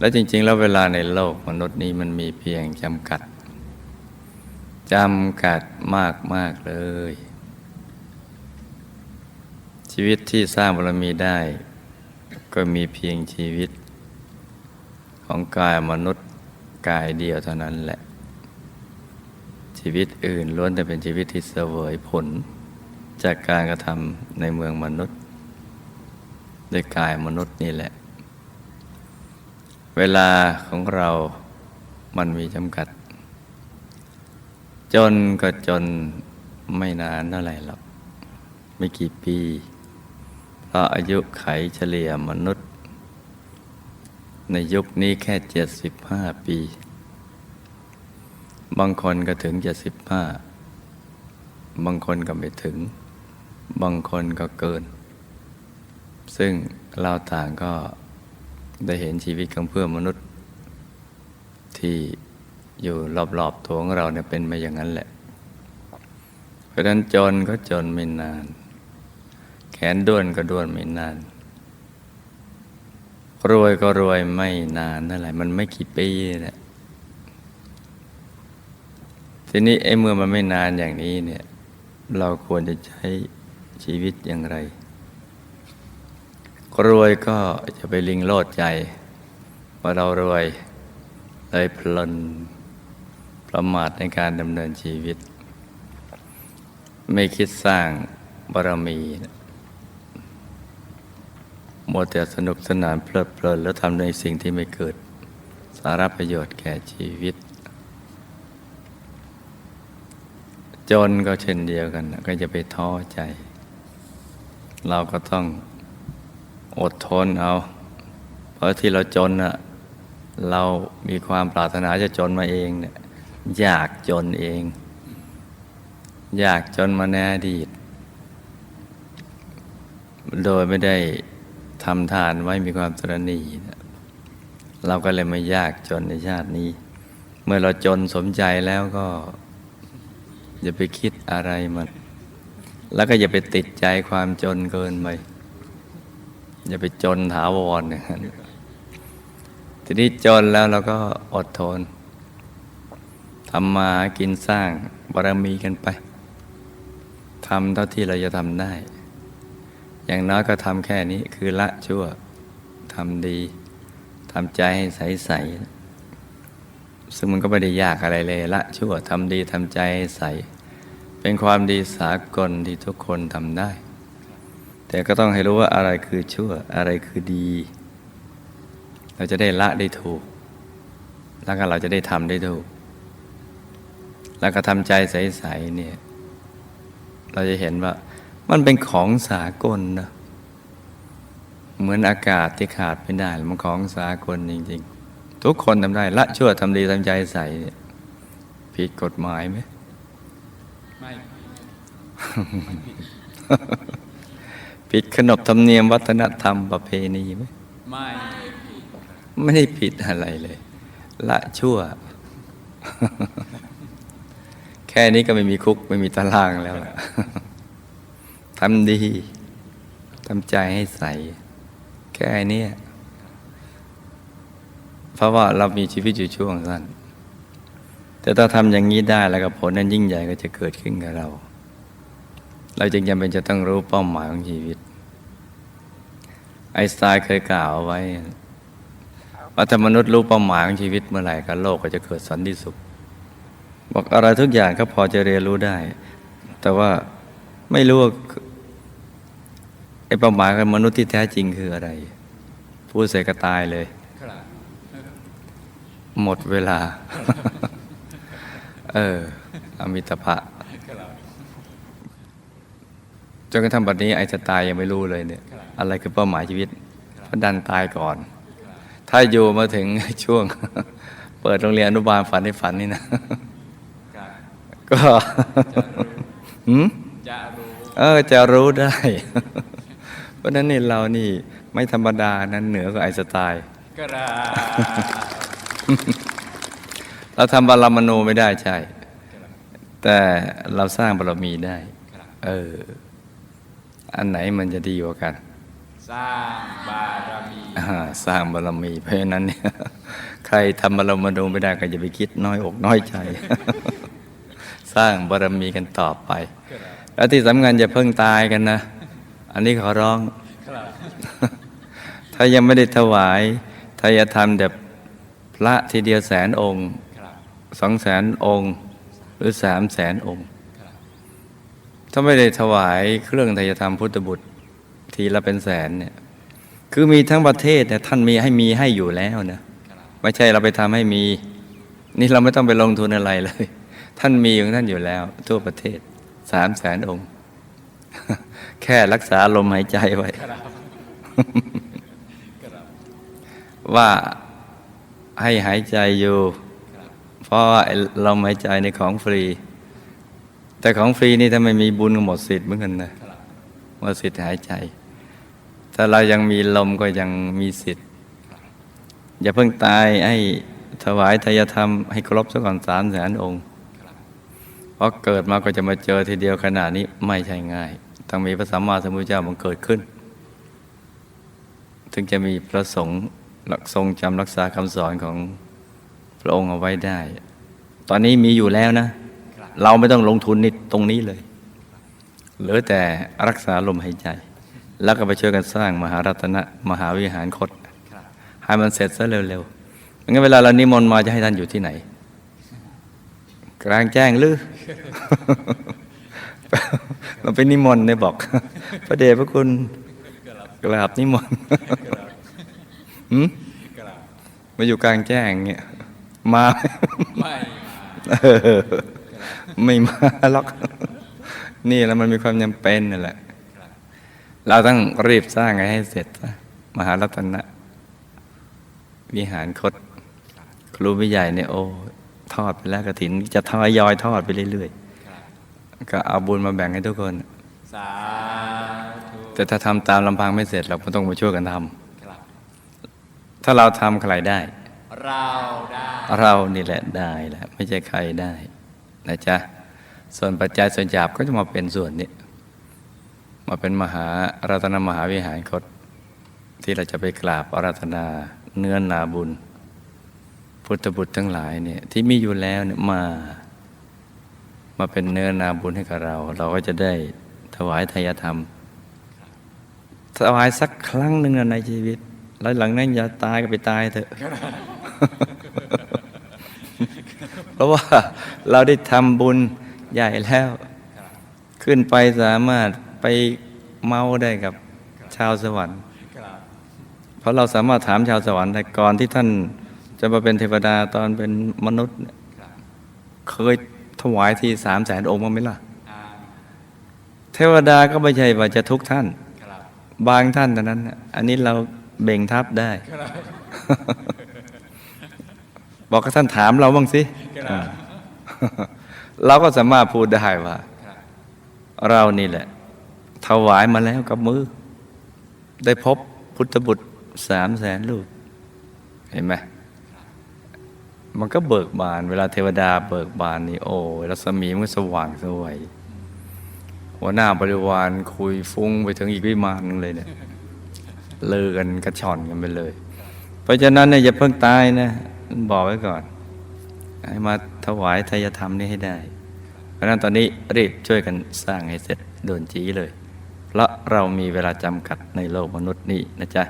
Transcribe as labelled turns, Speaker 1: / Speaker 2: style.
Speaker 1: และจริง ๆ แล้วเวลาในโลกมนุษย์นี้มันมีเพียงจำกัดจำกัดมากมากเลย ชีวิตที่สร้างบารมีได้ ก็มีเพียงชีวิต ของกายมนุษย์กายเดียวเท่านั้นแหละ ชีวิตอื่นล้วนแต่เป็นชีวิตที่เสวยผล จากการกระทำในเมืองมนุษย์ ด้วยกายมนุษย์นี่แหละ เวลาของเรามันมีจำกัด จนก็จนไม่นานเท่าไหร่หรอก ไม่กี่ปี เพราะอายุไขเฉลี่ยมนุษย์ ในยุคนี้แค่เจ็ดสิบห้าปี บางคนก็ถึงเจ็ดสิบห้าบางคนก็ไม่ถึง บางคนก็เกิน ซึ่งเราต่างก็ ได้เห็นชีวิตของเพื่อนมนุษย์ที่อยู่รอบๆตัวของเราเนี่ยเป็นมาอย่างนั้นแหละ เพราะฉะนั้นจนก็จนไม่นาน แขนด้วนก็ด้วนไม่นาน รวยก็รวยไม่นานนั่นแหละมันไม่กี่ปีแหละทีนี้ไอ้เมื่อมันไม่นานอย่างนี้เนี่ย เราควรจะใช้ชีวิตอย่างไร รวยก็จะไปลิงโลดใจ ว่าเรารวยเลยเพลินประมาทในการดำเนินชีวิต ไม่คิดสร้างบารมีมัวแต่สนุกสนานเพลิดเพลินแล้วทำในสิ่งที่ไม่เกิด สาระประโยชน์แก่ชีวิต จนก็เช่นเดียวกัน ก็จะไปท้อใจ เราก็ต้อง อดทนเอา เพราะที่เราจนอะเรามีความปรารถนาจะจนมาเองเนี่ยอยากจนเอง อยากจนมาในอดีต โดยไม่ได้ทำทานไว้มีความตรณีเราก็เลยไม่ยากจนในชาตินี้ เมื่อเราจนสมใจแล้วก็ อย่าไปคิดอะไรมัน แล้วก็อย่าไปติดใจความจนเกินไป อย่าไปจนถาวรเนี่ยทีนี้จนแล้วเราก็อดทนทำมากินสร้างบารมีกันไปทำเท่าที่เราจะทำได้ อย่างน้อยก็ทำแค่นี้คือละชั่วทำดีทำใจให้ใสๆซึ่งมันก็ไม่ได้ยากอะไรเลย ละชั่วทำดีทำใจให้ใส เป็นความดีสากลที่ทุกคนทำได้ แต่ก็ต้องให้รู้ว่าอะไรคือชั่วอะไรคือดี เราจะได้ละได้ถูก แล้วก็เราจะได้ทำได้ถูก แล้วก็ทำใจใสๆเนี่ย เราจะเห็นว่ามันเป็นของสากลนะเหมือนอากาศที่ขาดไม่ได้มันของสากลจริง ๆ ทุกคนทำได้ละชั่วทำดีทำใจใสเนี่ยผิดกฎหมายไหม
Speaker 2: ไม่
Speaker 1: ผิด ผิดขนบธรรมเนียมวัฒนธรรมประเพณีไหม
Speaker 2: ไม่
Speaker 1: ไม่ได้ผิดอะไรเลย ละชั่ว แค่นี้ก็ไม่มีคุกไม่มีตารางแล้วล่ะทำดีทำใจให้ใส แค่เนี้ยเพราะว่าเรามีชีวิตอยู่ช่วงสั้นแต่ถ้าทำอย่างนี้ได้แล้วก็ผลนั้นยิ่งใหญ่ก็จะเกิดขึ้นกับเรา เราจึงจำเป็นจะต้องรู้เป้าหมายของชีวิต ไอสไตน์เคยกล่าวเอาไว้ว่าถ้ามนุษย์รู้เป้าหมายของชีวิตเมื่อไหร่ก็โลกก็จะเกิดสันติสุข บอกอะไรทุกอย่างก็พอจะเรียนรู้ได้ แต่ว่าไม่รู้ว่าไอ้เป้าหมายของมนุษย์ที่แท้จริงคืออะไร พูดเสร็จก็ตายเลย หมดเวลา เออ อมิตภะ
Speaker 2: ครับ
Speaker 1: จนกระทั่งบัดนี้ไอ้จะตายยังไม่รู้เลยเนี่ย อะไรคือเป้าหมายชีวิตเพราะดันตายก่อน ถ้าอยู่มาถึงช่วง เปิดโรงเรียนอนุบาลฝันในฝันนี่นะ
Speaker 2: ครับ
Speaker 1: ก็หืม
Speaker 2: จะรู้
Speaker 1: เออจะรู้ได้ เพราะฉะนั้นนี่เรานี่ไม่ธรรมดานั้นเหนือกว่าไอน์สไตล์
Speaker 2: กระ
Speaker 1: เราทำบารมณูไม่ได้ใช่ แต่เราสร้างบารมีได้ เออ อันไหนมันจะดีกว่ากัน
Speaker 2: สร้างบารมี
Speaker 1: อ่าสร้างบารมี เพราะฉะนั้นเนี่ยใครทำบารมีดูไม่ได้ก็อย่าไปคิดน้อยอกน้อยใจ สร้างบารมีกันต่อไป แล้วที่สำคัญอย่าเพิ่งตายกันนะ อันนี้ขอร้อง
Speaker 2: ครับ
Speaker 1: ถ้ายังไม่ได้ถวายทายธรรมแบบพระทีเดียวแสนองค์
Speaker 2: ครับ
Speaker 1: สองแสนองค์ หรือสามแสนองค์
Speaker 2: ครับ
Speaker 1: ถ้าไม่ได้ถวายเครื่องทายธรรมพุทธบุตร ทีละเป็นแสนเนี่ยคือมีทั้งประเทศเนี่ยท่านมีให้มีให้อยู่แล้วนะไม่ใช่เราไปทำให้มี นี่เราไม่ต้องไปลงทุนอะไรเลย ท่านมีของท่านอยู่แล้ว ทั่วประเทศสามแสนองค์ แค่รักษาลมหายใจไว้ว่าให้หายใจอยู่ เพราะว่าไอ้ลมหายใจในของฟรี แต่ของฟรีนี่ถ้าไม่มีบุญก็หมดสิทธิ์เหมือนกันนะหมดสิทธิ์หายใจถ้าเรายังมีลมก็ยังมีสิทธิ์ อย่าเพิ่งตายให้ถวายทายธรรมให้ครบซะก่อนสามแสนองค์เพราะเกิดมาก็จะมาเจอทีเดียวขนาดนี้ไม่ใช่ง่าย ต้องมีพระสัมมาสัมพุทธเจ้าบังเกิดขึ้น ถึงจะมีพระสงฆ์หลักทรงจำรักษาคำสอนของพระองค์เอาไว้ได้ ตอนนี้มีอยู่แล้วนะ เราไม่ต้องลงทุนนิดตรงนี้เลย เหลือแต่รักษาลมหายใจ แล้วก็ไปช่วยกันสร้างมหารัตนะมหาวิหารคต
Speaker 2: ครับ
Speaker 1: ให้มันเสร็จซะเร็วๆงั้นเวลาเรานิมนต์มาจะให้ท่านอยู่ที่ไหน กลางแจ้งหรือมันเป็นนิมนต์เนี่ยบอก พระเดชพระคุณ
Speaker 2: ครับ
Speaker 1: กราบนิมนต์
Speaker 2: ครับ
Speaker 1: หืม
Speaker 2: ครับ
Speaker 1: มาอยู่กลางแจ้งเงี้ยมา
Speaker 2: ไม่
Speaker 1: เออ ไม่มาหรอก นี่แล้วมันมีความจำเป็นนั่นแหละ
Speaker 2: ครับ
Speaker 1: เราต้องรีบสร้างให้เสร็จนะมหารัตนะวิหารคต ครูวิใหญ่เนี่ยโอ้ทอดไปแล้วกระถิน จะทอยอยทอดไปเรื่อย
Speaker 2: ครับ
Speaker 1: ๆก็เอาบุญมาแบ่งให้ทุกคน
Speaker 2: สาธุ
Speaker 1: แต่ถ้าทำตามลำพังไม่เสร็จ เราก็ต้องมาช่วยกันทำ
Speaker 2: ครับ
Speaker 1: ถ้าเราทำใครได้
Speaker 2: เราได้
Speaker 1: เรานี่แหละได้แหละ ไม่ใช่ใครได้ นะจ๊ะส่วนปัจจัยส่วนหยาบก็จะมาเป็นส่วนนี้ มาเป็นมหารัตนมหาวิหารคต ที่เราจะไปกราบอาราธนาเนื้อนาบุญ พุทธบุตรทั้งหลายเนี่ยที่มีอยู่แล้วเนี่ยมา มาเป็นเนื้อนาบุญให้กับเรา เราก็จะได้ถวายทายธรรม ถวายสักครั้งหนึ่งในชีวิต แล้วหลังนั้นอย่าตายก็ไปตายเถอะ ราะว่าเราได้ทำบุญใหญ่แล้ว
Speaker 2: ครับ
Speaker 1: ขึ้นไปสามารถไปเมาได้กับชาวสวรรค์
Speaker 2: ครับ
Speaker 1: เพราะเราสามารถถามชาวสวรรค์ได้ก่อนที่ท่านจะมาเป็นเทวดาตอนเป็นมนุษย์เนี่ย
Speaker 2: ครับ
Speaker 1: เคยถวายทีสามแสนองค์มั้างไหมล่ะ
Speaker 2: อ่า
Speaker 1: เทวดาก็ไม่ใช่ว่าจะทุกท่าน
Speaker 2: ครับ
Speaker 1: บางท่านเท่านั้นน่ะอันนี้เราเบ่งทับได้
Speaker 2: ครั บ
Speaker 1: บอกกับท่านถามเราบ้างสิ
Speaker 2: ครับ
Speaker 1: อ่าเราก็สามารถพูดได้ว่า
Speaker 2: ครับ
Speaker 1: เรานี่แหละ ถวายมาแล้วกับมือ ได้พบพุทธบุตรสามแสนลูก เห็นไหมมันก็เบิกบาน เวลาเทวดาเบิกบานนี่โอ้ยรัศมีมันก็สว่างสวยหัวหน้าบริวารคุยฟุ้งไปถึงอีกวิมานหนึงเลยเนี่ยเลือกันกระชอนกันไปเลย เพราะฉะนั้นเนี่ยอย่าเพิ่งตายนะ บอกไว้ก่อน ให้มาถวายทายธรรมนี้ให้ได้ เพราะนั้นตอนนี้รีบช่วยกันสร้างให้เสร็จโดนจีเลย เพราะเรามีเวลาจำกัดในโลกมนุษย์นี้นะจ๊ะ